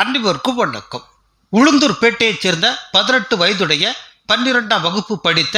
அன்னிவருக்கு வணக்கம் உளுந்தூர்பேட்டையைச் சேர்ந்த பதினெட்டு வயதுடைய பன்னிரெண்டாம் வகுப்பு படித்த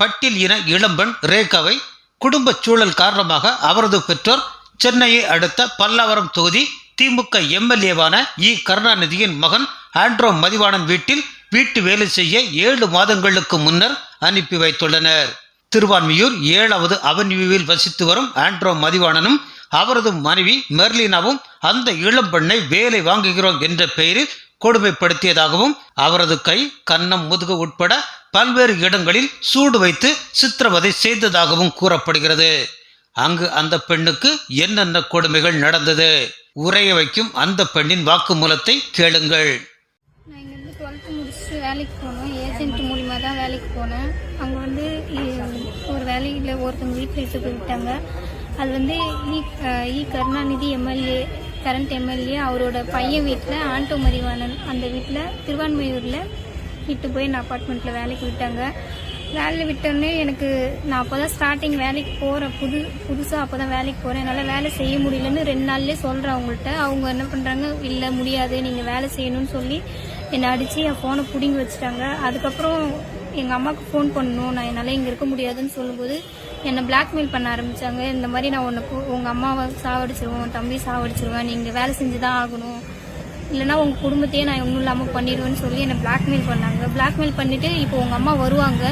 பட்டில் இன இளம்பெண் ரேகாவை குடும்பச் சூழல் காரணமாக அவரது பெற்றோர் சென்னையை அடுத்த பல்லாவரம் தொகுதி திமுக எம்எல்ஏவான இ. கருணாநிதியின் மகன் ஆண்ட்ரோ மதிவாணன் வீட்டில் வீட்டு வேலை செய்ய ஏழு மாதங்களுக்கு முன்னர் அனுப்பி வைத்துள்ளனர். திருவான்மியூர் ஏழாவது அவன்யூவில் வசித்து வரும் ஆண்ட்ரோ மதிவாணனும் அவரது மனைவி மெர்லினாவும் அந்த இளம் பெண்ணை வேலை வாங்குகிறோம் என்ற பெயரில் கொடுமைப்படுத்தியதாகவும் அவரது கை கன்னம் முதுகு உட்பட பல்வேறு இடங்களில் சூடு வைத்து சித்திரவதை செய்ததாகவும் கூறப்படுகிறது. அங்கு அந்த பெண்ணுக்கு என்னென்ன கொடுமைகள் நடந்தது? உரைய வைக்கும் அந்த பெண்ணின் வாக்குமூலத்தை கேளுங்கள். வேலைக்கு போனோம். ஏஜென்ட் மூலிமா தான் வேலைக்கு போனேன். அங்கே வந்து ஒரு வேலையில் ஒருத்தவங்க வீட்டில் இட்டு போய்விட்டாங்க அது வந்து இ கருணாநிதி எம்எல்ஏ கரண்ட் எம்எல்ஏ அவரோட பையன் வீட்டில் ஆண்டோ மரிவாணன் அந்த வீட்டில் திருவான்மையூரில் விட்டு போய் நான் அப்பார்ட்மெண்ட்டில் வேலைக்கு விட்டாங்க. வேலையில் விட்டோடனே எனக்கு நான் அப்போ தான் ஸ்டார்டிங் வேலைக்கு போகிறேன் புது புதுசாக அப்போ தான் வேலைக்கு போகிறேன். என்னால் வேலை செய்ய முடியலன்னு ரெண்டு நாள்லேயே சொல்கிறேன் அவங்கள்ட்ட. அவங்க என்ன பண்ணுறாங்க இல்லை முடியாது நீங்கள் வேலை செய்யணும்னு சொல்லி என்னை அடித்து என் ஃபோனை பிடுங்கி வச்சுட்டாங்க. அதுக்கப்புறம் எங்கள் அம்மாவுக்கு ஃபோன் பண்ணணும். நான் என்னால் இங்கே இருக்க முடியாதுன்னு சொல்லும்போது என்னை பிளாக்மெயில் பண்ண ஆரம்பித்தாங்க இந்த மாதிரி நான் உனக்கு உங்கள் அம்மாவை சாவடிச்சிருவோம் தம்பி சாவடிச்சிருவேன். நீங்கள் வேலை செஞ்சு தான் ஆகணும். இல்லைன்னா உங்கள் குடும்பத்தையே நான் ஒன்றும் இல்லாமல் பண்ணிடுவேன்னு சொல்லி என்னை பிளாக்மெயில் பண்ணாங்க. பிளாக்மெயில் பண்ணிவிட்டு இப்போ உங்கள் அம்மா வருவாங்க.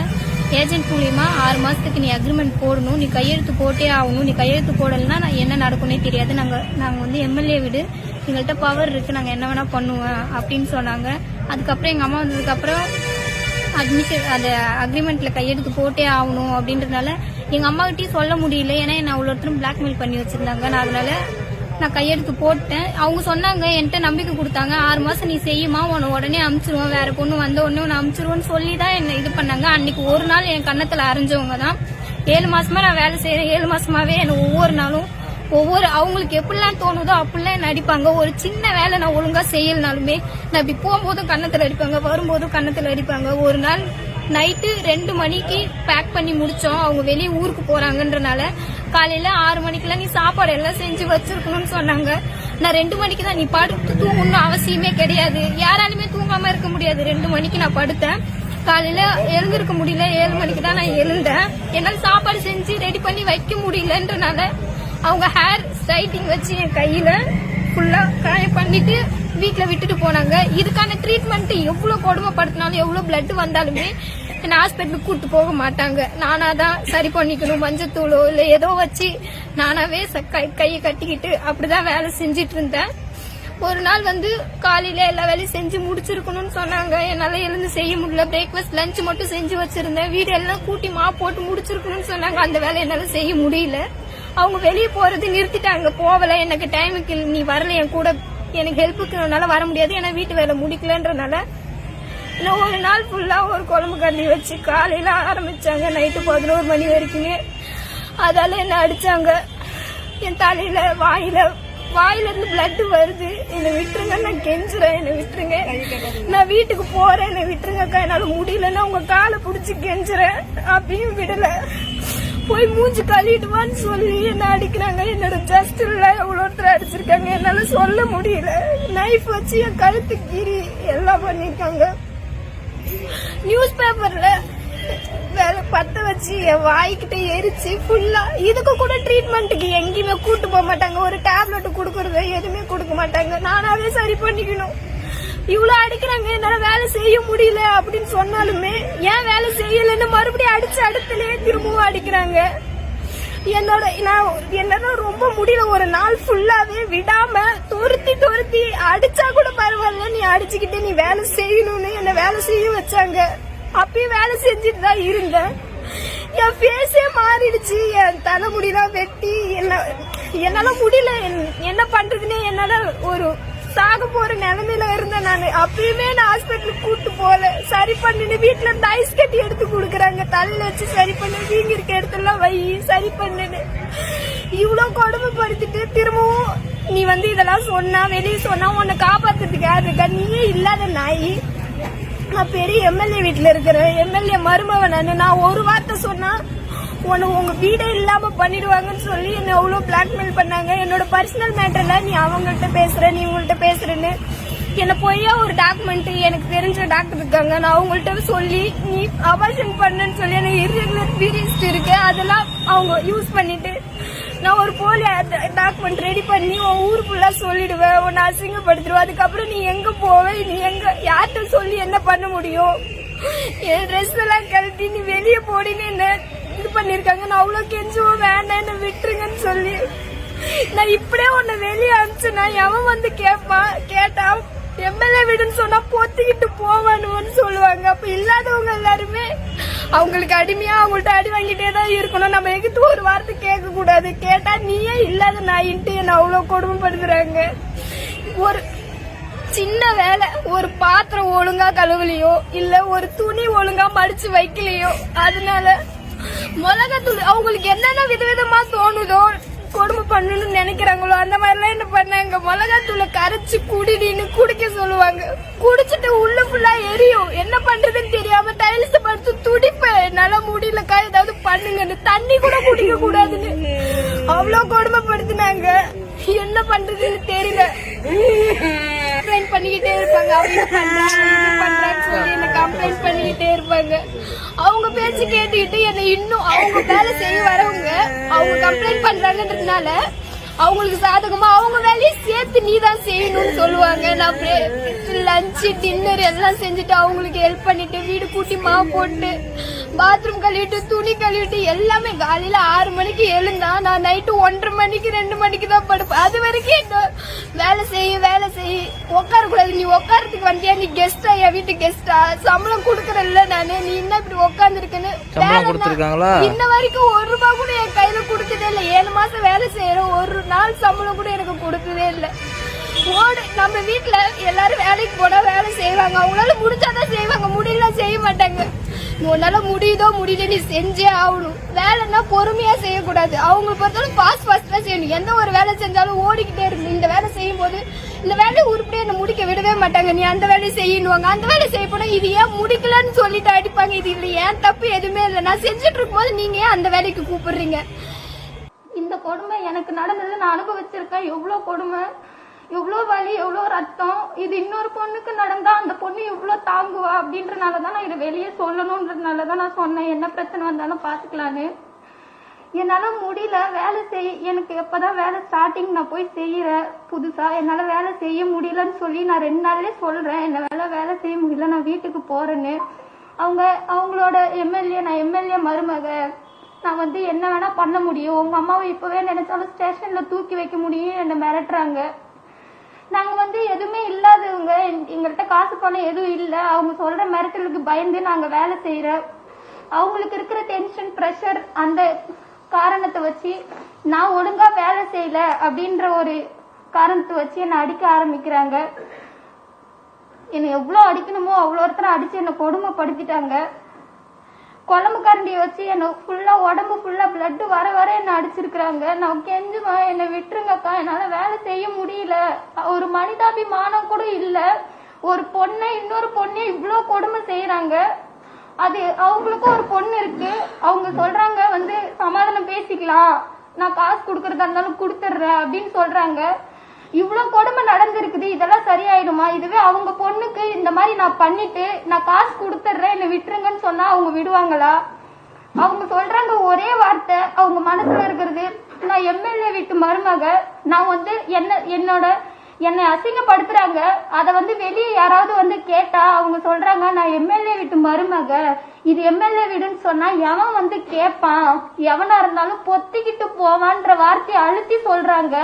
ஏஜென்ட் மூலியமா ஆறு மாதத்துக்கு நீ அக்ரிமெண்ட் போடணும். நீ கையெழுத்து போட்டே ஆகணும். நீ கையெழுத்து போடலைன்னா நான் என்ன நடக்கும்னே தெரியாது. நாங்கள் நாங்கள் வந்து எம்எல்ஏ வீடு. எங்கள்கிட்ட பவர் இருக்குது நாங்கள் என்ன வேணால் பண்ணுவேன் அப்படின்னு சொன்னாங்க. அதுக்கப்புறம் எங்கள் அம்மா வந்ததுக்கப்புறம் அட்மிஷன் அந்த அக்ரிமெண்ட்டில் கையெழுத்து போட்டே ஆகணும் அப்படின்றதுனால எங்கள் அம்மாகிட்டயும் சொல்ல முடியல. ஏன்னா என்னை அவ்வளோ ஒருத்தரும் பிளாக்மெயில் பண்ணி வச்சுருந்தாங்க. நான் அதனால நான் கையெழுத்து போட்டேன். அவங்க சொன்னாங்க என்கிட்ட நம்பிக்கை கொடுத்தாங்க. ஆறு மாசம் நீ செய்யுமா? உன உடனே அமுச்சிருவோம் வேற பொண்ணு வந்த உடனே உன்னை அமுச்சிருவோன்னு சொல்லி தான் என்னை இது பண்ணாங்க. அன்னைக்கு ஒரு நாள் என் கன்னத்துல அரைஞ்சவங்க தான் ஏழு மாசமா நான் வேலை செய்யறேன் ஏழு மாசமாவே என்ன ஒவ்வொரு நாளும் ஒவ்வொரு அவங்களுக்கு எப்படிலாம் தோணுதோ அப்படிலாம் நடிப்பாங்க. அடிப்பாங்க ஒரு சின்ன வேலை நான் ஒழுங்கா செய்யலனாலுமே நான் இப்படி போகும்போதும் கன்னத்துல அடிப்பாங்க வரும்போதும் கன்னத்துல அடிப்பாங்க. ஒரு நாள் நைட்டு ரெண்டு மணிக்கு பேக் பண்ணி முடிச்சோம். அவங்க வெளியே ஊருக்கு போறாங்கன்றனால காலையில ஆறு மணிக்கெல்லாம் நீ சாப்பாடு எல்லாம் செஞ்சு வச்சிருக்கணும்னு சொன்னாங்க. நான் ரெண்டு மணிக்கு தான் நீ படுத்து தூங்கணும்னு அவசியமே கிடையாது. யாராலுமே தூங்காம இருக்க முடியாது. ரெண்டு மணிக்கு நான் படுத்தேன். காலையில எழுந்திருக்க முடியல. ஏழு மணிக்கு தான் நான் எழுந்தேன். என்னால சாப்பாடு செஞ்சு ரெடி பண்ணி வைக்க முடியலன்றனால அவங்க ஹேர் ஸ்ட்ரைட்டிங் வச்சு என் கையில ஃபுல்லா காயம் பண்ணிட்டு வீட்டில் விட்டுட்டு போனாங்க. இதுக்கான ட்ரீட்மெண்ட் எவ்வளவு கொடுமைப்படுத்தினாலும் எவ்வளவு பிளட் வந்தாலுமே என்ன ஹாஸ்பிட்டலுக்கு கூட்டு போக மாட்டாங்க. நானாக தான் சரி பண்ணிக்கணும் மஞ்சத்தூளோ இல்ல ஏதோ வச்சு நானாவே ச- கை கையை கட்டிக்கிட்டு அப்படிதான் வேலை செஞ்சிட்டு இருந்தேன். ஒரு நாள் வந்து காலையில எல்லா வேலையும் செஞ்சு முடிச்சிருக்கணும்னு சொன்னாங்க. என்னால எழுந்து செய்ய முடியல. பிரேக்ஃபாஸ்ட் லஞ்ச் மட்டும் செஞ்சு வச்சிருந்தேன். வீடு எல்லாம் கூட்டி மா போட்டு முடிச்சிருக்கணும்னு சொன்னாங்க. அந்த வேலை என்னால செய்ய முடியல. அவங்க வெளியே போறது நிறுத்திட்டாங்க. போகல எனக்கு டைமுக்கு நீ வரல என் கூட எனக்கு ஹெல்ப்புக்கு வர முடியாது ஏன்னா வீட்டு வேலை முடிக்கலன்றனால. இன்னும் ஒரு நாள் ஃபுல்லா ஒரு குழம்பு கறி வச்சு காலையில ஆரம்பிச்சாங்க நைட்டு பதினோரு மணி வரைக்குமே. அதால என்ன அடிச்சாங்க என் தலையில வாயில வாயில இருந்து பிளட் வருது. என்னை விட்டுருங்க நான் கெஞ்சுறேன் என்னை விட்டுருங்க. நான் வீட்டுக்கு போறேன் என்னை விட்டுருங்கக்கா என்னால முடியலன்னா உங்க காலை புடிச்சு கெஞ்சுறேன். அப்பயும் விடல. போய் மூஞ்சி கழுவிடுவான்னு சொல்லி என்ன அடிக்கிறாங்க? என்னோட ஜஸ்டில் எவ்வளோ ஒருத்தர் அடிச்சிருக்காங்க? என்னால சொல்ல முடியல. நைஃப் வச்சு என் கழுத்து கீறி எல்லாம் பண்ணிருக்காங்க நியூஸ் பேப்பர்ல வேலை பத்த வச்சு என் வாய்க்கிட்ட எரிச்சு ஃபுல்லா இதுக்கு கூட ட்ரீட்மெண்ட்டுக்கு எங்கேயுமே கூட்டு போக மாட்டாங்க. ஒரு டேப்லெட் கொடுக்கறது எதுவுமே கொடுக்க மாட்டாங்க. நானாவே சரி பண்ணிக்கணும். இவ்வளவு அடிக்கிறாங்க என்னால வேலை செய்ய முடியல அப்படின்னு சொன்னாலுமே ஏன் வேலை செய்யலன்னு மறுபடியும் அடிச்சு அடுத்துலயே திரும்பவும் அடிக்கிறாங்க. என்னோட நான் என்னால ரொம்ப முடியல ஒரு நாள் ஃபுல்லாவே விடாம துருத்தி துருத்தி அடிச்சா கூட பரவாயில்ல நீ அடிச்சுக்கிட்டு நீ வேலை செய்யணும்னு என்ன வேலை செய்ய வச்சாங்க. அப்பயும் வேலை செஞ்சுட்டு தான் இருந்தேன். என் ஃபேஸே மாறிடுச்சு என் தலைமுடிலாம் வெட்டி என்ன என்னால முடியல என்- என்ன பண்றதுன்னே என்னால ஒரு சாக போற நிலைமையில இருந்தேன் நான். அப்பயுமே நான் ஹாஸ்பிட்டலுக்கு கூட்டு போல சரி பண்ணுன்னு வீட்டுல இருந்து ஐஸ் கட்டி எடுத்து கொடுக்குறாங்க. தலையில வச்சு சரி பண்ணு வீங்க இருக்க இடத்துல வை சரி பண்ணுன்னு இவ்வளவு கொடுமைப்படுத்திட்டு திரும்பவும் நீ வந்து இதெல்லாம் சொன்னா வெளியே சொன்னா உன்னை காப்பாத்துறதுக்கு யாரு இருக்கா? நீயே இல்லாத நாய். நான் பெரிய எம்எல்ஏ வீட்டுல இருக்கிறேன். எம்எல்ஏ மருமவன் நானு. நான் ஒரு வார்த்தை சொன்னா உன்னை உங்க வீடே இல்லாம பண்ணிடுவாங்கன்னு சொல்லி என்ன அவ்வளோ பிளாக்மெயில் பண்ணாங்க. என்னோட பர்சனல் மேட்டர்ல நீ அவங்கள்ட்ட பேசுற நீ உங்கள்கிட்ட பேசுறேன்னு. என்ன பொய்யா ஒரு டாக்குமெண்ட் எனக்கு தெரிஞ்ச டாக்டர் இருக்காங்க. நான் அவங்கள்ட்ட சொல்லி நீ அபார்ஷன் பண்ணுன்னு சொல்லி எனக்கு இர்ரெகுலர் பீரியட்ஸ் இருக்கு. அதெல்லாம் அவங்க யூஸ் பண்ணிட்டு நான் ஒரு போலி டாக்குமெண்ட் ரெடி பண்ணி உன் ஊர் ஃபுல்லா சொல்லிடுவேன். உன்னை அசிங்கப்படுத்திடுவேன். அதுக்கப்புறம் நீ எங்க போவ? நீ எங்க யார்கிட்ட சொல்லி என்ன பண்ண முடியும்? என் ட்ரெஸ் எல்லாம் கழட்டி நீ வெளியே போடின்னு என்ன இது பண்ணிருக்காங்க. நான் அவ்வளவு கெஞ்சுவோம் வேண்டாம் என்ன விட்டுருங்கன்னு சொல்லி. நான் இப்படியே உன்னை வெளியே அனுப்பிச்சுனா எவன் வந்து கேட்பான் கேட்டா எம்எல்ஏ வீடுன்னு சொன்னா பொத்திக்கிட்டு போவானுன்னு சொல்லுவாங்க. அப்ப இல்லாதவங்க எல்லாருமே அவங்களுக்கு அடிமையா அவங்கள்ட்ட அடி வாங்கிட்டே தான் இருக்கணும். நம்ம எங்கிட்ட ஒரு வார்த்தை கேட்க கூடாது கேட்டா நீயே இல்லாத நாயின்ட்டு என்ன அவ்வளவு கொடுமைப்படுத்துறாங்க. ஒரு சின்ன வேலை ஒரு பாத்திரம் ஒழுங்கா கழுவலையோ இல்ல ஒரு துணி ஒழுங்கா மடிச்சு வைக்கலையோ அதனால மிளகாத்தூள். அவங்களுக்கு என்னென்ன விதவிதமா தோணுதோ கொடுமை பண்ணணும்னு நினைக்கிறாங்களோ அந்த மாதிரிலாம் என்ன பண்ணாங்க? மிளகாத்தூளை கரைச்சு குடிடின்னு குடிக்க சொல்லுவாங்க. குடிச்சிட்டு உள்ள ஃபுல்லா எரியும். என்ன பண்றதுன்னு தெரியாம டைல்ஸ் படுத்து துடிப்பேன். என்னால முடியலக்கா ஏதாவது பண்ணுங்கன்னு. தண்ணி கூட குடிக்க கூடாதுன்னு. அவ்வளவு கொடுமைப்படுத்தினாங்க. என்ன பண்றதுன்னு தெரியல. கம்ப்ளைண்ட் பண்ணிக்கிட்டே இருப்பாங்க. அவங்க சொல்லி என்ன கம்ப்ளைண்ட் பண்ணிக்கிட்டே இருப்பாங்க. அவங்க பேச்சு கேட்டுக்கிட்டு என்னை இன்னும் அவங்க வேலை செய்ய வரவங்க அவங்க கம்ப்ளைண்ட் பண்றாங்கன்றதுனால அவங்களுக்கு சாதகமா அவங்க வேலையை சேர்த்து நீ தான் செய்யணும்னு சொல்லுவாங்க. நான் லஞ்சு டின்னர் எல்லாம் செஞ்சுட்டு அவங்களுக்கு ஹெல்ப் பண்ணிட்டு வீடு கூட்டி மா போட்டு பாத்ரூம் கழுவிட்டு துணி கழுவிட்டு எல்லாமே காலையில ஆறு மணிக்கு எழுந்தா நான் நைட்டு ஒன்றரை மணிக்கு ரெண்டு மணிக்கு தான் படுப்பேன் அது வரைக்கும் வேலை செய்ய வேலை செய்ய உட்கார கூடாது நீ உட்காரத்துக்கு வந்தியா? நீ கெஸ்டா என் வீட்டு கெஸ்டா சம்பளம் கொடுக்கறல்ல நானு. நீ என்ன இப்படி உட்காந்துருக்குன்னு? இன்ன வரைக்கும் ஒரு ரூபாய் கூட என் கையில கொடுத்ததே இல்ல. ஏழு மாசம் வேலை செய்யறோம். ஒரு நாள் சம்பளம் கூட எனக்கு கொடுத்ததே இல்ல. ஓடு நம்ம வீட்ல எல்லாரும் வேலைக்கு போனா வேலை செய்வாங்க. அவங்களால முடிஞ்சாதான் செய்வாங்க. முடியல செய்ய மாட்டாங்க. உன்னால முடியுதோ முடியல நீ செஞ்சே ஆகணும். வேலைன்னா பொறுமையா செய்யக்கூடாது. அவங்க பொறுத்தாலும் பாஸ் ஃபாஸ்டா செய்யணும். எந்த ஒரு வேலை செஞ்சாலும் ஓடிக்கிட்டே இருக்கணும். இந்த வேலை செய்யும் போது இந்த வேலையை உருப்படியா என்ன முடிக்க விடவே மாட்டாங்க. நீ அந்த வேலையை செய்யணுவாங்க. அந்த வேலையை செய்ய போனா இது ஏன் முடிக்கலன்னு சொல்லிட்டு அடிப்பாங்க. இது இல்லை ஏன் தப்பு எதுவுமே இல்லை. நான் செஞ்சுட்டு இருக்கும்போது நீங்க ஏன் அந்த வேலைக்கு கூப்பிடுறீங்க? இந்த கொடுமை எனக்கு நடந்தது நான் அனுபவிச்சிருக்கேன். எவ்வளோ கொடுமை? எவ்வளோ வலி எவ்வளோ ரத்தம் இது இன்னொரு பொண்ணுக்கு நடந்தா அந்த பொண்ணு இவ்வளோ தாங்குவா அப்படின்றனால தான் நான் இதை வெளியே சொல்லணுன்றதுனால தான் நான் சொன்னேன். என்ன பிரச்சனை வந்தாலும் பார்த்துக்கலான்னு என்னால் முடியல வேலை செய் எனக்கு எப்போதான் வேலை ஸ்டார்டிங் நான் போய் செய்கிறேன் புதுசாக என்னால் வேலை செய்ய முடியலன்னு சொல்லி நான் ரெண்டு நாள்லயே சொல்கிறேன் என்ன வேலை செய்ய முடியல நான் வீட்டுக்கு போகிறேன்னு அவங்க அவங்களோட எம்எல்ஏ நான் எம்எல்ஏ மருமக. நான் வந்து என்ன வேணா பண்ண முடியும். உங்க அம்மாவை இப்பவே நினைச்சாலும் ஸ்டேஷன்ல தூக்கி வைக்க முடியும் என்ன மிரட்டுறாங்க. நாங்க வந்து எதுவுமே இல்லாதவங்க எங்கள்கிட்ட காசு பணம் எதுவும் இல்ல. அவங்க சொல்ற மிரட்டலுக்கு பயந்து நாங்க வேலை செய்யறோம் அவங்களுக்கு இருக்கிற டென்ஷன் ப்ரெஷர் அந்த காரணத்தை வச்சு நான் ஒழுங்கா வேலை செய்யல அப்படின்ற ஒரு காரணத்தை வச்சு என்னை அடிக்க ஆரம்பிக்கிறாங்க. என்னை எவ்வளோ அடிக்கணுமோ அவ்வளோ ஒருத்தர அடிச்சு என்னை கொடுமைப்படுத்திட்டாங்க. குழம்பு கரண்டியை வச்சு என்னை ஃபுல்லா உடம்பு ஃபுல்லா blood வர வர என்ன அடிச்சிருக்கிறாங்க? நான் கெஞ்சுவேன். என்னை விட்டுருங்கக்கா. என்னால வேலை செய்ய முடியல. ஒரு மனிதாபிமானம் கூட இல்ல. ஒரு பொண்ணை இன்னொரு பொண்ணை இவ்வளோ கொடுமை செய்யறாங்க அது அவங்களுக்கும் ஒரு பொண்ணு இருக்கு. அவங்க சொல்றாங்க வந்து சமாதானம் பேசிக்கலாம். நான் காசு கொடுக்கறதா இருந்தாலும் கொடுத்துட்றேன் அப்படின்னு சொல்றாங்க. இவ்வளவு கொடுமை நடந்திருக்குது இதெல்லாம் சரியாயிடுமா? இதுவே அவங்க பொண்ணுக்கு இந்த மாதிரி நான் பண்ணிட்டு நான் காசு கொடுத்துட்றேன் என்னை விட்டுருங்கன்னு சொன்னா அவங்க விடுவாங்களா? அவங்க சொல்றாங்க ஒரே வார்த்தை அவங்க மனசுல இருக்கிறது. நான் எம்எல்ஏ வீட்டு மருமக நான் வந்து என்ன என்னோட என்னை அசிங்கப்படுத்துறாங்க. அத வந்து வெளியே யாராவது வந்து கேட்டா அவங்க சொல்றாங்க நான் எம்எல்ஏ வீட்டு மருமக இது எம்எல்ஏ வீடுன்னு சொன்னா எவன் வந்து கேட்பான் எவனா இருந்தாலும் பொத்திக்கிட்டு போவான்ற வார்த்தையை அழுத்தி சொல்றாங்க.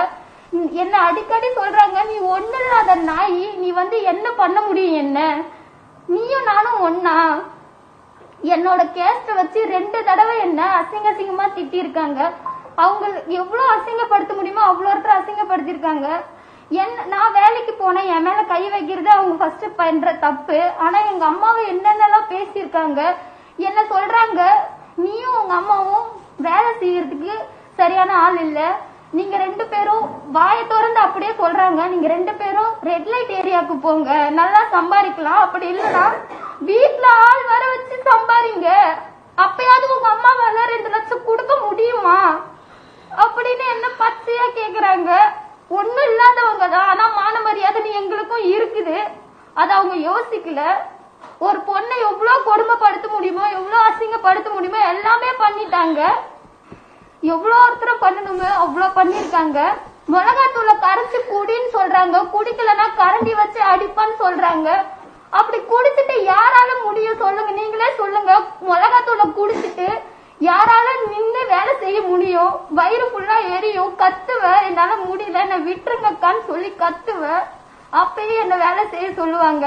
என்ன அடிக்கடி சொல்றாங்க நீ ஒண்ணு இல்லாத நாய் நீ வந்து என்ன பண்ண முடியும் என்ன? நீயும் நானும் ஒன்னா என்னோட கேஸ்ட வச்சு ரெண்டு தடவை என்ன அசிங்க அசிங்கமா திட்டிருக்காங்க அவங்க எவ்வளவு அசிங்கப்படுத்த முடியுமோ அவ்வளோ ஒருத்தர் அசிங்கப்படுத்திருக்காங்க என் நான் வேலைக்கு போனேன் என் மேல கை வைக்கிறது அவங்க ஃபர்ஸ்ட் பண்ற தப்பு. ஆனா எங்க அம்மாவை என்னென்னலாம் பேசியிருக்காங்க என்ன சொல்றாங்க நீயும் உங்க அம்மாவும் வேலை செய்யறதுக்கு சரியான ஆள் இல்லை. நீங்க ரெண்டு பேரும் வாயை திறந்து அப்படியே சொல்றாங்க. நீங்க ரெண்டு பேரும் ரெட் லைட் ஏரியாவுக்கு போங்க. நல்லா சம்பாதிக்கலாம். அப்படி இல்லைன்னா வீட்ல ஆள் வர வச்சு சம்பாதிங்க. அப்பயாவது உங்க அம்மாவால ரெண்டு லட்சம் கொடுக்க முடியுமா? அப்படின்னு என்ன பச்சையா கேக்குறாங்க. ஒண்ணும் இல்லாதவங்க தான். ஆனா மான மரியாதை எங்களுக்கும் இருக்குது. அது அவங்க யோசிக்கல. ஒரு பொண்ணை எவ்வளவு கொடுமைப்படுத்த முடியுமோ எவ்வளவு அசிங்கப்படுத்த முடியுமோ எல்லாமே பண்ணிட்டாங்க. எவ்வளோ ஒருத்தர் பண்ணணுமோ அவ்வளோ பண்ணியிருக்காங்க. மிளகாத்தூளை கரைச்சு குடின்னு சொல்றாங்க. குடிக்கலன்னா கரண்டி வச்சு அடிப்பான்னு சொல்றாங்க. அப்படி குடிச்சிட்டு யாரால முடியும் சொல்லுங்க. நீங்களே சொல்லுங்க. மிளகாத்தூளை குடிச்சிட்டு யாரால நின்று வேலை செய்ய முடியும்? வயிறு ஃபுல்லா எரியும். கத்துவேன் என்னால முடியல. என்ன விட்டுருங்கக்கான்னு சொல்லி கத்துவேன் அப்பயே என்ன வேலை செய்ய சொல்லுவாங்க.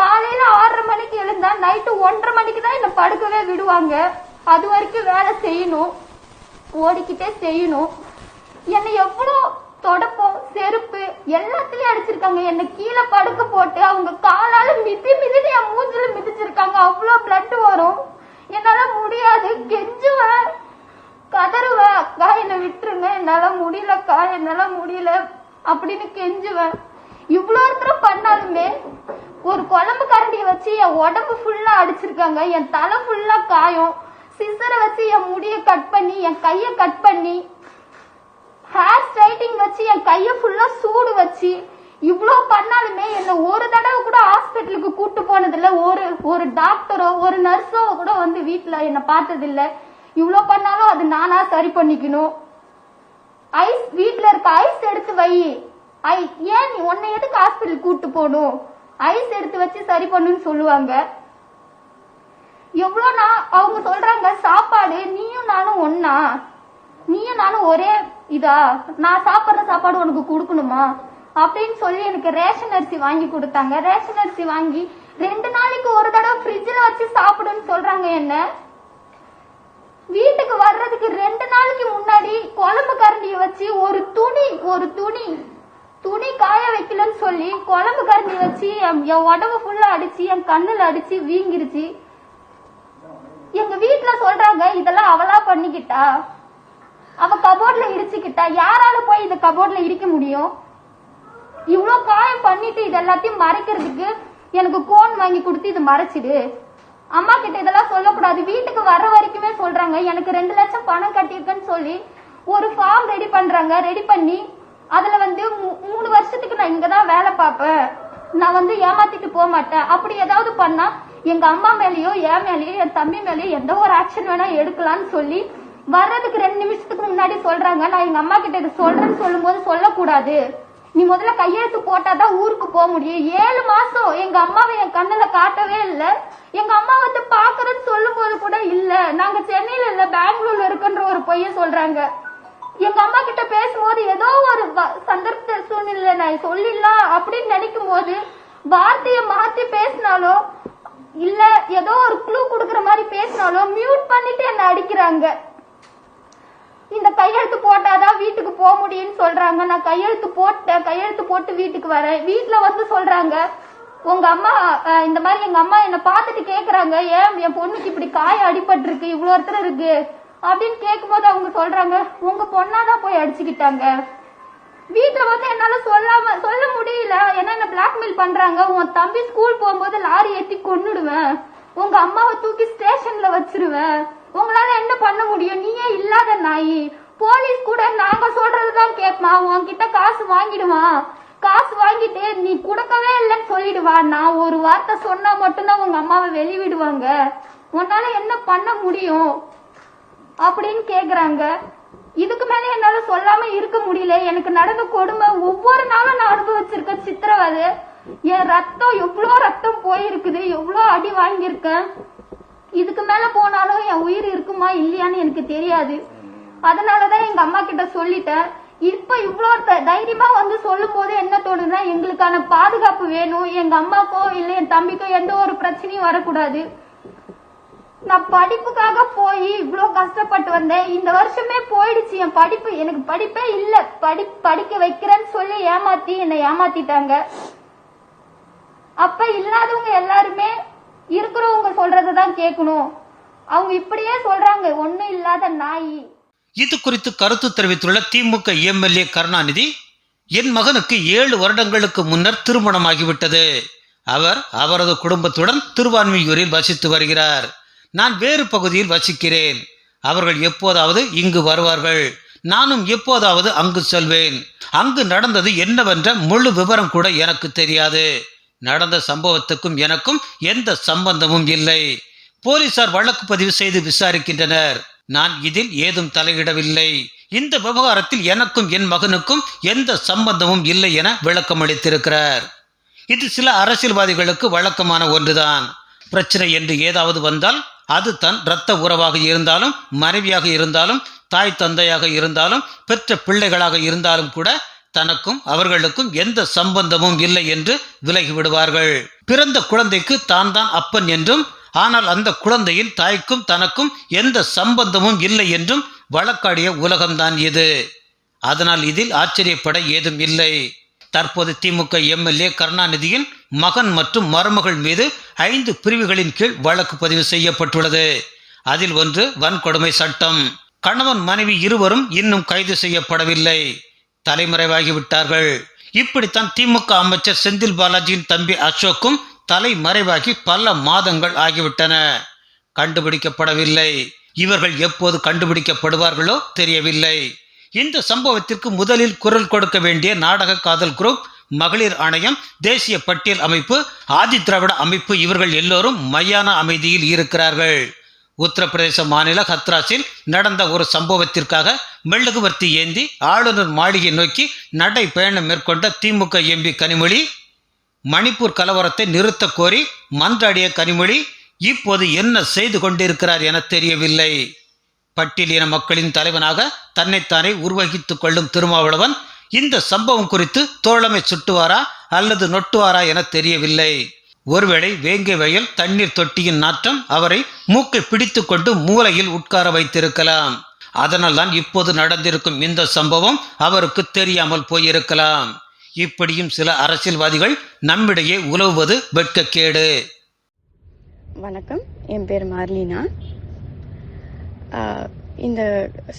காலையில ஆறரை மணிக்கு எழுந்தா நைட்டு ஒன்றரை மணிக்கு தான் என்ன படுக்கவே விடுவாங்க. அது வரைக்கும் வேலை செய்யணும். ஓடிக்கிட்டே செய்யணும். என்னை எவ்வளோ தொடப்பம் செருப்பு எல்லாத்துலயும் அடிச்சிருக்காங்க. என்னை கீழே படுக்க போட்டு அவங்க காலால மிதி மிதின்னு என் மூஞ்சில மிதிச்சிருக்காங்க. அவ்வளோ பிளட் வரும். என்னால முடியாது. கெஞ்சுவேன். கதறுவேன். அக்கா என்னை விட்டுருங்க. என்னால முடியலக்கா என்னால முடியல அப்படின்னு கெஞ்சுவேன். இவ்வளோ ஒருத்தர் பண்ணாலுமே ஒரு குழம்பு கரண்டியை வச்சு என் உடம்பு ஃபுல்லா அடிச்சிருக்காங்க. என் தலை ஃபுல்லா காயம். சிசரை வச்சு என் முடியை கட் பண்ணி என் கையை கட் பண்ணி ஹேர் ஸ்ட்ரைட்டிங் வச்சு என் கையை ஃபுல்லா சூடு வச்சு இவ்வளோ பண்ணாலுமே என்னை ஒரு தடவை கூட ஹாஸ்பிட்டலுக்கு கூட்டு போனதில்ல. ஒரு ஒரு டாக்டரோ ஒரு நர்ஸோ கூட வந்து வீட்டில் என்னை பார்த்ததில்ல. இவ்வளோ பண்ணாலும் அது நானா சரி பண்ணிக்கணும். ஐஸ் வீட்டில் இருக்க ஐஸ் எடுத்து வை. ஐ ஏன் நீ உன்னை எதுக்கு ஹாஸ்பிட்டல் கூட்டு போகணும்? ஐஸ் எடுத்து வச்சு சரி பண்ணுன்னு சொல்லுவாங்க. எவ்வளோ நான் அவங்க சொல்றாங்க சாப்பாடு நீயும் நானும் ஒன்னா நீயும் நானும் ஒரே இதா? நான் சாப்பிட்ற சாப்பாடு உனக்கு கொடுக்கணுமா? அப்படின்னு சொல்லி எனக்கு ரேஷன் அரிசி வாங்கி கொடுத்தாங்க. ரேஷன் அரிசி வாங்கி ரெண்டு நாளைக்கு ஒரு தடவை ஃப்ரிட்ஜில் வச்சு சாப்பிடுன்னு சொல்றாங்க என்ன? வீட்டுக்கு வர்றதுக்கு ரெண்டு நாளைக்கு முன்னாடி குழம்பு கரண்டியை வச்சு ஒரு துணி ஒரு துணி துணி காய வைக்கலன்னு சொல்லி குழம்பு கரண்டி வச்சு என் என் உடம்பு ஃபுல்லா அடிச்சு என் கண்ணுல அடிச்சு வீங்கிருச்சு. எங்க வீட்டுல சொல்றாங்க இதெல்லாம் அவளா பண்ணிக்கிட்டா? அவ கபோர்ட்ல இடிச்சுக்கிட்டா? யாரால போய் இந்த கபோர்ட்ல இடிக்க முடியும்? இவ்வளவு காயம் பண்ணிட்டு இது எல்லாத்தையும் மறைக்கிறதுக்கு எனக்கு கோன் வாங்கி கொடுத்து இது மறைச்சிடு. அம்மா கிட்ட இதெல்லாம் சொல்லக்கூடாது. வீட்டுக்கு வர்ற வரைக்குமே சொல்றாங்க எனக்கு ரெண்டு லட்சம் பணம் கட்டியிருக்கேன்னு சொல்லி ஒரு ஃபார்ம் ரெடி பண்றாங்க. ரெடி பண்ணி அதுல வந்து மூணு வருஷத்துக்கு நான் இங்கதான் வேலை பார்ப்பேன். நான் வந்து ஏமாத்திட்டு போக மாட்டேன். அப்படி ஏதாவது பண்ணா எங்க அம்மா மேலயோ என் மேலயோ என் தம்பி மேலயோ எந்த ஒரு ஆக்ஷன் வேணா எடுக்கலாம்னு சொல்லி வர்றதுக்கு ரெண்டு நிமிஷத்துக்கு முன்னாடி சொல்றாங்க. நான் எங்க அம்மா கிட்ட இதை சொல்றேன்னு சொல்லும்போது சொல்லக்கூடாது. நீ முதல்ல கையெழுத்து போட்டாதான் ஊருக்கு போக முடியும். ஏழு மாசம் எங்க அம்மாவை என் கண்ணுல காட்டவே இல்ல. எங்க அம்மா வந்து பாக்குறேன்னு சொல்லும் போது கூட இல்ல. நாங்க சென்னையில இல்ல பெங்களூர்ல இருக்குன்ற ஒரு பொய்ய சொல்றாங்க. எங்க அம்மா கிட்ட பேசும்போது ஏதோ ஒரு வ- சந்தர்ப்ப சூழ்நிலை நான் சொல்லிடலாம் அப்படின்னு நினைக்கும் போது வார்த்தையை மாத்தி பேசினாலும் இல்ல ஏதோ ஒரு க்ளூ குடுக்கற மாதிரி பேசினாலும் மியூட் பண்ணிட்டு என்ன அடிக்கிறாங்க. இந்த கையெழுத்து போட்டாதான் வீட்டுக்கு போக முடியும்னு சொல்றாங்க. நான் கையெழுத்து போட்டேன் கையெழுத்து போட்டு வீட்டுக்கு வரேன். வீட்டுல வந்து சொல்றாங்க உங்க அம்மா இந்த மாதிரி எங்க அம்மா என்ன பார்த்துட்டு கேக்குறாங்க. ஏன் என் பொண்ணுக்கு இப்படி காய அடிபட்டு இருக்கு இவ்வளவு ஒருத்தர் இருக்கு. அப்படின்னு கேட்கும்போது அவங்க சொல்றாங்க உங்க பொண்ணாதான் போய் அடிச்சுக்கிட்டாங்க. வீட்டுல வந்து என்னால சொல்லாம சொல்ல முடியல. ஏன்னா என்ன பிளாக்மெயில் பண்றாங்க. உன் தம்பி ஸ்கூல் போகும்போது லாரி ஏத்தி கொன்னுடுவேன் உங்க அம்மாவை தூக்கி ஸ்டேஷன்ல வச்சிருவேன் உங்களால என்ன பண்ண முடியும்? நீயே இல்லாத நாய். போலீஸ் கூட நாங்க சொல்றதுதான் கேட்பான் உன்கிட்ட காசு வாங்கிடுவான் காசு வாங்கிட்டு நீ கொடுக்கவே இல்லைன்னு சொல்லிடுவா. நான் ஒரு வார்த்தை சொன்னா மட்டும்தான் உங்க அம்மாவை வெளிவிடுவாங்க. உன்னால என்ன பண்ண முடியும்? அப்படின்னு கேக்குறாங்க. இதுக்கு மேல என்னால சொல்லாம இருக்க முடியல. எனக்கு நடந்த கொடுமை ஒவ்வொரு நாளும் நான் அனுபவிச்சிருக்க சித்திரவதை என் ரத்தம் எவ்வளோ ரத்தம் போயிருக்குது எவ்வளோ அடி வாங்கியிருக்கேன். இதுக்கு மேல போனாலும் என் உயிர் இருக்குமா இல்லையான்னு எனக்கு தெரியாது. அதனாலதான் எங்க அம்மா கிட்ட சொல்லிட்டேன். இப்ப இவ்வளோ த- தைரியமா வந்து சொல்லும் போது என்ன தோணுதுன்னா எங்களுக்கான பாதுகாப்பு வேணும். எங்க அம்மாக்கோ இல்ல என் தம்பிக்கோ எந்த ஒரு பிரச்சனையும் வரக்கூடாது. நான் படிப்புக்காக போய் இவ்வளோ கஷ்டப்பட்டு வந்தேன். இந்த வருஷமே போயிடுச்சு. என் படிப்பு எனக்கு படிப்பே இல்ல. படி படிக்க வைக்கிறேன்னு சொல்லி ஏமாத்தி என்னை ஏமாத்திட்டாங்க. அப்ப இல்லாதவங்க எல்லாருமே இருக்கிறவங்க சொல்றதுதான் கேட்கணும். அவங்க இப்படியே சொல்றாங்க. ஒண்ணும் இல்லாத நாய். இது குறித்து கருத்து தெரிவித்துள்ள திமுக எம்எல்ஏ கருணாநிதி என் மகனுக்கு ஏழு வருடங்களுக்கு முன்னர் திருமணமாகிவிட்டது. அவர் அவரது குடும்பத்துடன் திருவான்மியூரில் வசித்து வருகிறார். நான் வேறு பகுதியில் வசிக்கிறேன். அவர்கள் எப்போதாவது இங்கு வருவார்கள். நானும் எப்போதாவது அங்கு செல்வேன். அங்கு நடந்தது என்னவென்ற முழு விவரம் கூட எனக்கு தெரியாது. நடந்த சம்பவத்துக்கும் எனக்கும் எந்த சம்பந்தமும் இல்லை. போலீசார் வழக்கு பதிவு செய்து விசாரிக்கின்றனர். நான் இதில் ஏதும் தலையிடவில்லை. இந்த விவகாரத்தில் எனக்கும் என் மகனுக்கும் எந்த சம்பந்தமும் இல்லை என விளக்கம் அளித்திருக்கிறார் இது சில அரசியல்வாதிகளுக்கு வழக்கமான ஒன்றுதான். பிரச்சனை என்று ஏதாவது வந்தால் அது தன் இரத்த உறவாக இருந்தாலும் மனைவியாக இருந்தாலும் தாய் தந்தையாக இருந்தாலும் பெற்ற பிள்ளைகளாக இருந்தாலும் கூட தனக்கும் அவர்களுக்கும் எந்த சம்பந்தமும் இல்லை என்று விலகி விடுவார்கள். பிறந்த குழந்தைக்கு தான் தான் அப்பன் என்றும் ஆனால் அந்த குழந்தையின் தாய்க்கும் தனக்கும் எந்த சம்பந்தமும் இல்லை என்றும் வழக்காடிய உலகம்தான் இது. அதனால் இதில் ஆச்சரியப்பட ஏதும் இல்லை. தற்போது திமுக எம்எல்ஏ கருணாநிதியின் மகன் மற்றும் மருமகள் மீது ஐந்து பிரிவுகளின் கீழ் வழக்கு பதிவு செய்யப்பட்டுள்ளது. அதில் ஒன்று வன்கொடுமை சட்டம். கணவன் மனைவி இருவரும் இன்னும் கைது செய்யப்படவில்லை. தலைமறைவாகிவிட்டார்கள். இப்படித்தான் திமுக அமைச்சர் செந்தில் பாலாஜியின் தம்பி அசோக்கும் தலைமறைவாகி பல மாதங்கள் ஆகிவிட்டன. கண்டுபிடிக்கப்படவில்லை. இவர்கள் எப்போது கண்டுபிடிக்கப்படுவார்களோ தெரியவில்லை. இந்த சம்பவத்திற்கு முதலில் குரல் கொடுக்க வேண்டிய நாடக காதல் குரூப் மகளிர் ஆணையம் தேசிய பட்டியல் அமைப்பு ஆதி திராவிட அமைப்பு இவர்கள் எல்லோரும் மையான அமைதியில் இருக்கிறார்கள். உத்தரப்பிரதேச மாநில ஹத்ராஸில் நடந்த ஒரு சம்பவத்திற்காக மெழுகுவர்த்தி ஏந்தி ஆளுநர் மாளிகை நோக்கி நடை பயணம் மேற்கொண்ட திமுக எம்பி கனிமொழி மணிப்பூர் கலவரத்தை நிறுத்த கோரி மன்றாடிய கனிமொழி இப்போது என்ன செய்து கொண்டிருக்கிறார் என தெரியவில்லை. பட்டியலின மக்களின் தலைவனாக தன்னைத்தானே உருவகித்துக் கொள்ளும் திருமாவளவன் இந்த சம்பவம் குறித்து தோழமை சுட்டுவாரா அல்லது நொட்டுவாரா என தெரியவில்லை. ஒருவேளை வேங்கை வயல் தண்ணீர் தொட்டியின் நாற்றம் அவரை மூக்கை பிடித்துக்கொண்டு மூலையில் உட்கார வைத்திருக்கலாம். அதனால் தான் இப்போது நடந்திருக்கும் இந்த சம்பவம் அவருக்கு தெரியாமல் போயிருக்கலாம். இப்படியும் சில அரசியல்வாதிகள் நம்மிடையே உலவுவது வெட்கக்கேடு. வணக்கம். என் பேர் மார்லினா. இந்த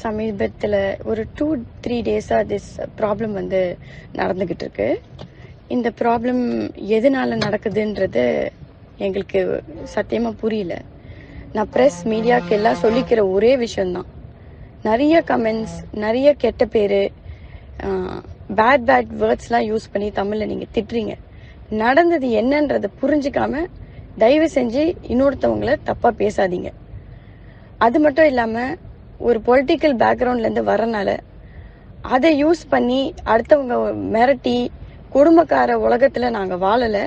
சமீபத்தில் ஒரு டூ த்ரீ டேஸாக திஸ் ப்ராப்ளம் வந்து நடந்துக்கிட்டு இருக்கு இந்த ப்ராப்ளம் எதனால நடக்குதுன்றது எங்களுக்கு சத்தியமாக புரியல. நான் ப்ரெஸ் மீடியாவுக்கு எல்லாம் சொல்லிக்கிற ஒரே விஷயம்தான். நிறைய கமெண்ட்ஸ் நிறைய கெட்ட பேர் பேட் பேட் வேர்ட்ஸ்லாம் யூஸ் பண்ணி தமிழில் நீங்கள் திட்டுறீங்க. நடந்தது என்னன்றதை புரிஞ்சுக்காம தயவு செஞ்சு இன்னொருத்தவங்கள தப்பாக பேசாதீங்க. அது மட்டும் இல்லாமல் ஒரு பொலிட்டிக்கல் பேக்ரவுண்ட்லேருந்து வரனால அதை யூஸ் பண்ணி அடுத்தவங்க மிரட்டி குடும்பக்கார உலகத்தில் நாங்கள் வாழலை.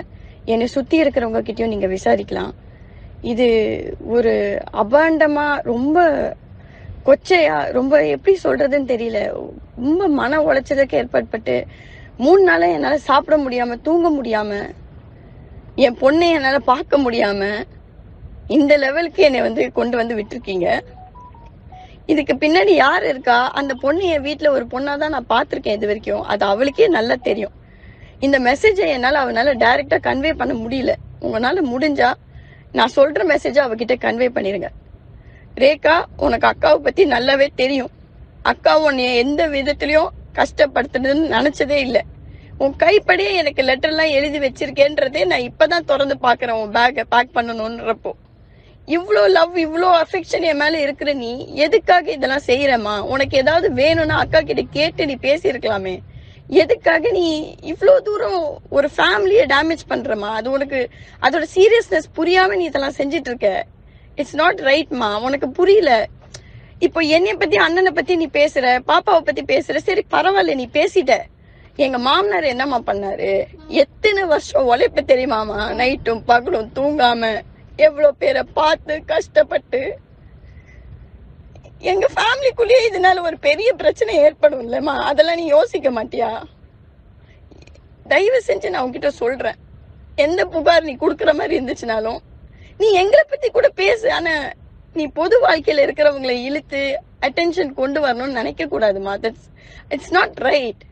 என்னை சுற்றி இருக்கிறவங்க கிட்டேயும் நீங்கள் விசாரிக்கலாம். இது ஒரு அபாண்டமாக ரொம்ப கொச்சையா ரொம்ப எப்படி சொல்றதுன்னு தெரியல. ரொம்ப மன உளைச்சலுக்கு ஏற்பட்பட்டு மூணு நாளா என்னால் சாப்பிட முடியாம தூங்க முடியாம என் பொண்ணை என்னால் பார்க்க முடியாம இந்த லெவலுக்கு என்னை வந்து கொண்டு வந்து விட்டுருக்கீங்க. இதுக்கு பின்னாடி யார் இருக்கா? அந்த பொண்ணு என் வீட்டில் ஒரு பொண்ணாக தான் நான் பார்த்துருக்கேன் இது வரைக்கும். அது அவளுக்கே நல்லா தெரியும். இந்த மெசேஜை என்னால் அவனால் டைரெக்டாக கன்வே பண்ண முடியல. உங்களால் முடிஞ்சா நான் சொல்கிற மெசேஜை அவகிட்ட கன்வே பண்ணிடுங்க ரேகா உனக்கு அக்காவை பற்றி நல்லாவே தெரியும். அக்கா உன்னை எந்த விதத்துலையும் கஷ்டப்படுத்துனதுன்னு நினச்சதே இல்லை. உன் கைப்படியே எனக்கு லெட்டர்லாம் எழுதி வச்சிருக்கேன்றதே நான் இப்பதான் திறந்து பார்க்குறேன். உன் பேக்கை பேக் பண்ணணுன்றப்போ இவ்வளோ லவ் இவ்வளோ அஃபெக்ஷன் என் மேல இருக்கிற நீ எதுக்காக இதெல்லாம் செய்யறமா உனக்கு ஏதாவது வேணும்னா அக்கா கிட்ட கேட்டு நீ பேசியிருக்கலாமே. எதுக்காக நீ இவ்வளோ தூரம் ஒரு ஃபேமிலியை டேமேஜ் பண்றமா? அது உனக்கு அதோட சீரியஸ்னஸ் புரியாம நீ இதெல்லாம் செஞ்சிட்டு இருக்க இட்ஸ் நாட் ரைட்மா உனக்கு புரியல. இப்போ என்னைய பத்தி அண்ணனை பத்தி நீ பேசுற பாப்பாவை பத்தி பேசுற சரி பரவாயில்ல நீ பேசிட்ட. எங்க மாமனார் என்னம்மா பண்ணாரு? எத்தனை வருஷம் உழைப்பு தெரியுமாமா நைட்டும் பகலும் தூங்காம. எவ்வளோ பேரை பார்த்து கஷ்டப்பட்டு எங்க ஃபேமிலிக்குள்ளேயே இதனால ஒரு பெரிய பிரச்சனை ஏற்படும் இல்லம்மா அதெல்லாம் நீ யோசிக்க மாட்டியா? தயவு செஞ்சு நான் உங்ககிட்ட சொல்றேன். எந்த புகார் நீ குடுக்கற மாதிரி இருந்துச்சுனாலும் நீ எங்களை பத்தி கூட பேசு. ஆனா நீ பொது வாழ்க்கையில இருக்கிறவங்களை இழுத்து அட்டென்ஷன் கொண்டு வரணும்னு நினைக்க கூடாதுமா தட்ஸ் இட்ஸ் நாட் ரைட்